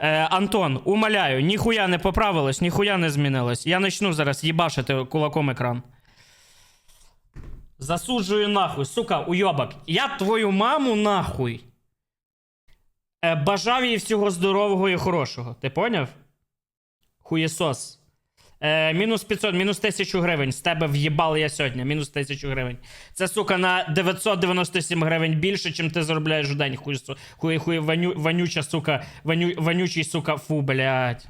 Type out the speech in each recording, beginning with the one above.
Е, Антон, умоляю, ніхуя не поправилось, ніхуя не змінилось. Я почну зараз їбашити кулаком екран. Засуджую нахуй, сука, уйобок. Я твою маму нахуй. Е, бажав їй всього здорового і хорошого. Ти поняв? Хуєсос. Е, мінус 500, мінус 1000 гривень. З тебе в'їбали я сьогодні. Мінус 1000 гривень. Це, сука, на 997 гривень більше, чим ти заробляєш в день. Хуй, хуй, хуй ваню, вонюча, сука. Ваню, вонючий, сука. Фу, блядь.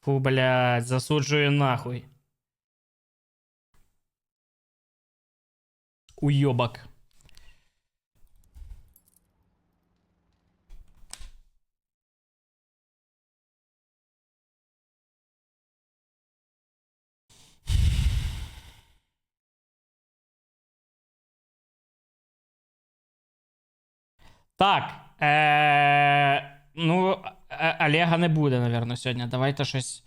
Фу, блядь. Засуджую нахуй. Уйобок. Так. Е- ну, е- Олега не буде, напевно, сьогодні. Давайте щось.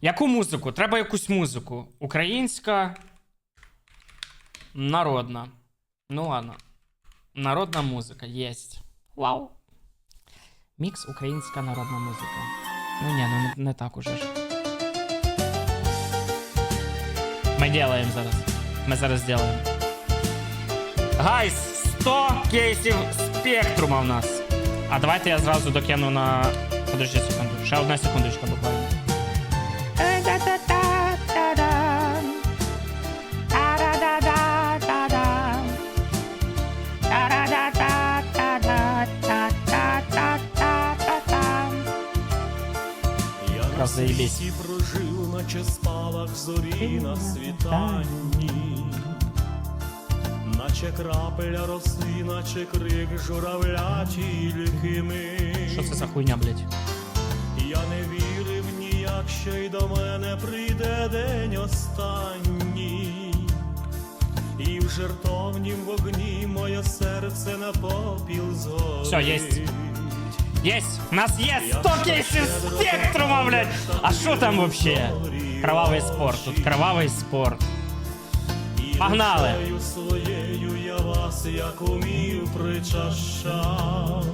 Яку музику? Треба якусь музику. Українська. Народна. Ну ладно. Народна музика. Єсть. Вау. Мікс українська народна музика. Ну ні, ну не, не так уже ж. Ми делаем зараз. Ми зараз делаем. Гайс, 100 кейсів спектрума в нас. А давайте я зразу докину на. Подожди секунду. Ще одна секундочка буквально. Я Раз на заебись. світі прожив, наче спалах зорі на світанні, Наче крапеля роси, наче крик журавля тільки ми. Що це за хуйня, блядь? Я не вірив ніяк, що й до мене прийде день останній. І в жертовнім вогні моє серце на попіл згорить. Всё, єсть. Єсть! У нас є 100 кейсів спектрума, блядь! А що там вообще? Кровавий спорт. Тут кровавий спорт. Погнали! Своєю як умів причащав.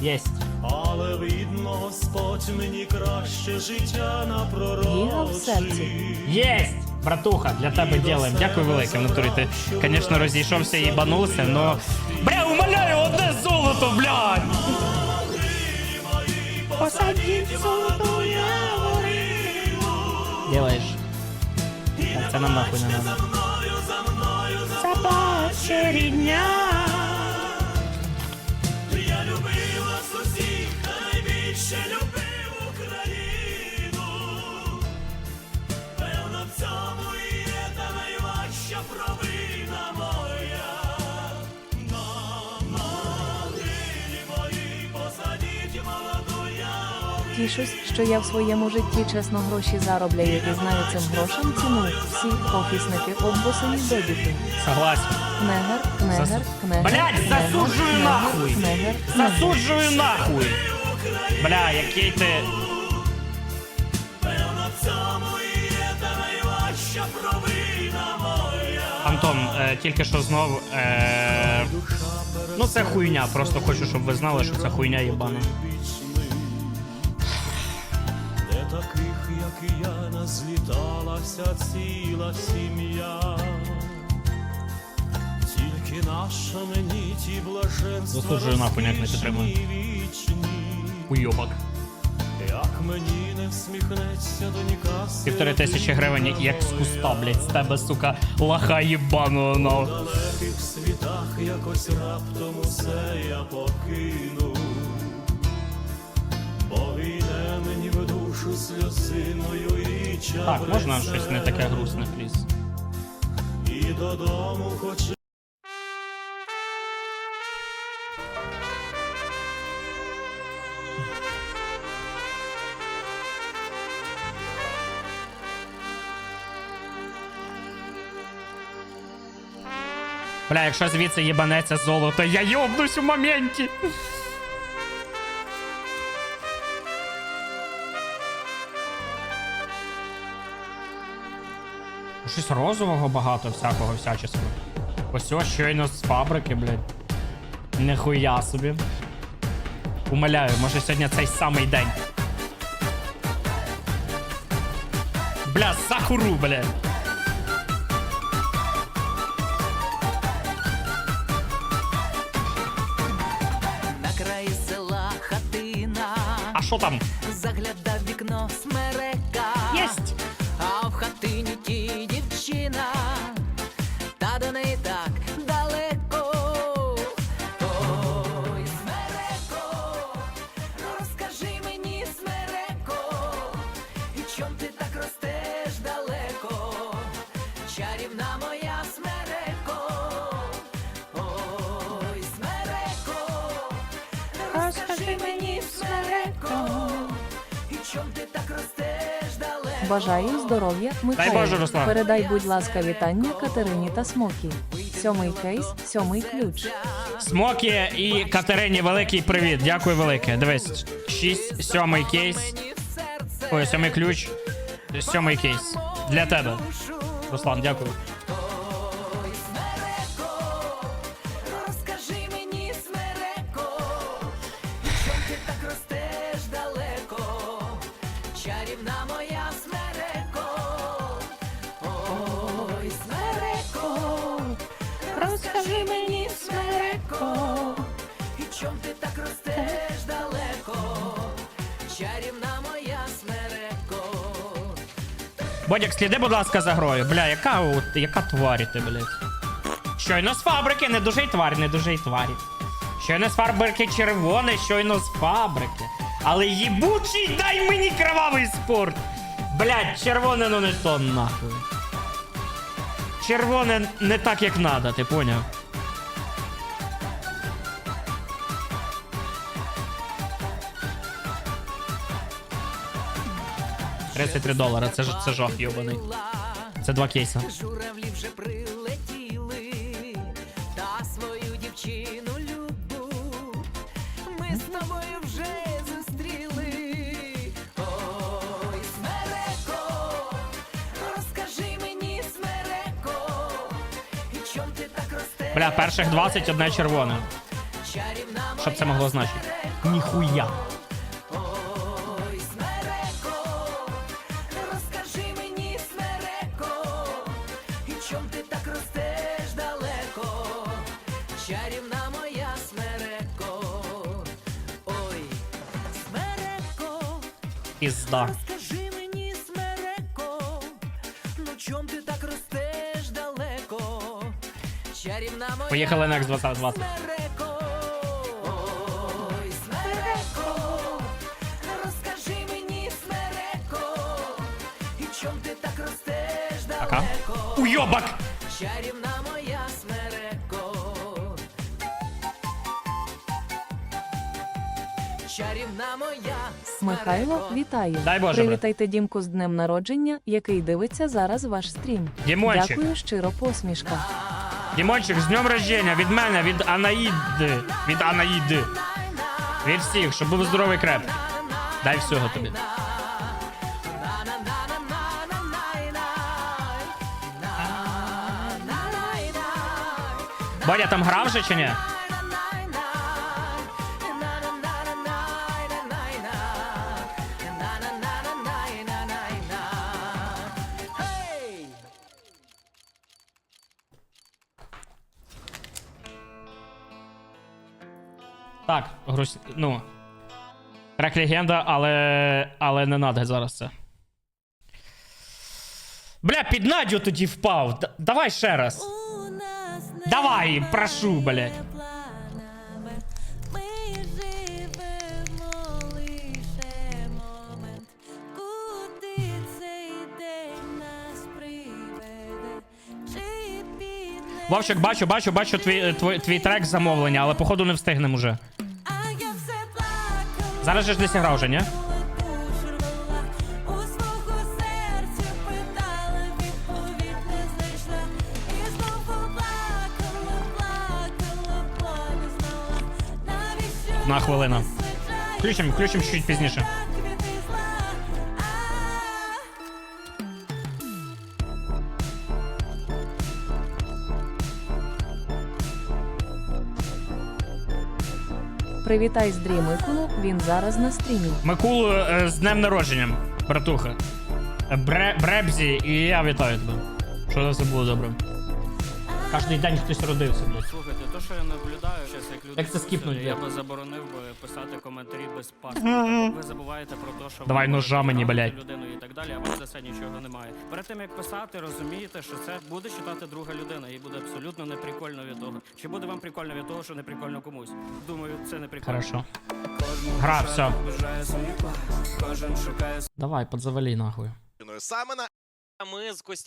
Єсть. Але видно, Господь мені краще життя напророчив. Єсть! Братуха, для тебе делаем. Дякую велике, натурі ти, конечно, розійшовся і їбанувся, но... Бля, умоляю, одне золото, блядь! Посадіть золоту Делаєш. Так, це нам нахуй не надо. Собача рідня. Я любила усіх, найбільше любив Тішусь, що я в своєму житті чесно гроші заробляю і знаю цим грошам ціну. Всі офісники оббусані добіти. Согласен. Кнегер, кнегер, кнегер. Кнегер, засуджую кнегер, нахуй! Кнегер, кнегер. Засуджую нахуй! Бля, який ти... Антон, е, тільки що знов. Е, ну це хуйня, просто хочу, щоб ви знали, що це хуйня їбана. Таких, як і я, назліталася ціла сім'я. Тільки наша мені ті блаженства не вічні. Уйобок. Як мені не всміхнеться донька Півтори тисячі гривень, як з куста, блядь, з тебе, сука, лаха їбаного У далеких світах якось раптом усе я покину. Душу сльозиною і Так, можна щось не таке грустне, пліз. І додому хоч Бля, якщо звідси їбанеться золото, я йобнусь у моменті. Щось розового багато всякого всяческого. Ось ось щойно з фабрики, блядь. Нихуя собі. Умоляю, може сьогодні цей самий день. Бля, сахуру, бля. На краї села хатина, А що там? заглядав вікно смерека. Єсть! А в хатині ті розкажи мені, смереко, і чом ти так ростеш далеко? Бажаю здоров'я, Михайло. Боже, Руслан. Передай, будь ласка, вітання Катерині та Смокі. Сьомий кейс, сьомий ключ. Смокі і Катерині великий привіт. Дякую велике. Дивись, 6, сьомий кейс. Мені серце Ой, сьомий ключ. Сьомий кейс. Для тебе. Руслан, дякую. Чарівна моя смереко. Ой, смереко, розкажи мені, смереко, і чом ти так ростеш далеко? Чарівна моя смереко. Бодяк, сліди, будь ласка, за грою. Бля, яка от, яка тварі ти, блядь. Щойно з фабрики, не дуже й тварь, не дуже й тварі. Щойно з фабрики червоне, щойно з фабрики. Але їбучий дай мені кровавий спорт. Блядь, червоне ну не то нахуй. Червоне не так, як надо, ти поняв? «33 долара, це ж це жах йобаний. Це два кейса. Бля, перших 20 одне червоне. Чарівна Що б це могло значити? Ніхуя. Ой, ти так ростеш Пока. далеко? Уйобак! Чарівна моя смереко. Чарівна моя Михайло, вітаю. Дай Боже, Привітайте Дімку з днем народження, який дивиться зараз ваш стрім. Дімончик. Дякую, щиро посмішка. Дімончик, з днем рождення від мене, від Анаїди. Від Анаїди. Від всіх, щоб був здоровий креп. Дай всього тобі. Боря там грав же чи ні? Так, грусь... ну. Трек легенда, але. Але не надо зараз це. Бля, під Надю тоді впав. Д- давай ще раз. Давай, прошу, блядь. Вовчик, бачу, бачу, бачу твій, твій, твій трек замовлення, але походу не встигнемо вже. Зараз же ж десь грав вже, ні? На хвилина. Включимо, включимо чуть питала, Привітай з Микулу, він зараз на стрімі. Микулу е, з днем народженням, братуха. Бре, Бребзі, і я вітаю тебе. Що за все було добре. Кожний день хтось родився, блядь. Слухайте, то, що я наблюдаю, зараз як люди. Як це скіпнуть, Я блядь? би заборонив би писати коментарі без паспорта. Ви забуваєте про те, що Давай ви ножа мені, блядь. людину і так далі, а вам за це нічого немає. Перед тим як писати, розумієте, що це буде читати друга людина, і буде абсолютно неприкольно від того. Чи буде вам прикольно від того, що не прикольно комусь? Думаю, це не прикольно. Хорошо. Гра, бажає світла, кожен шукає Давай, подзавалі нахуй. Саме на Ми з Костя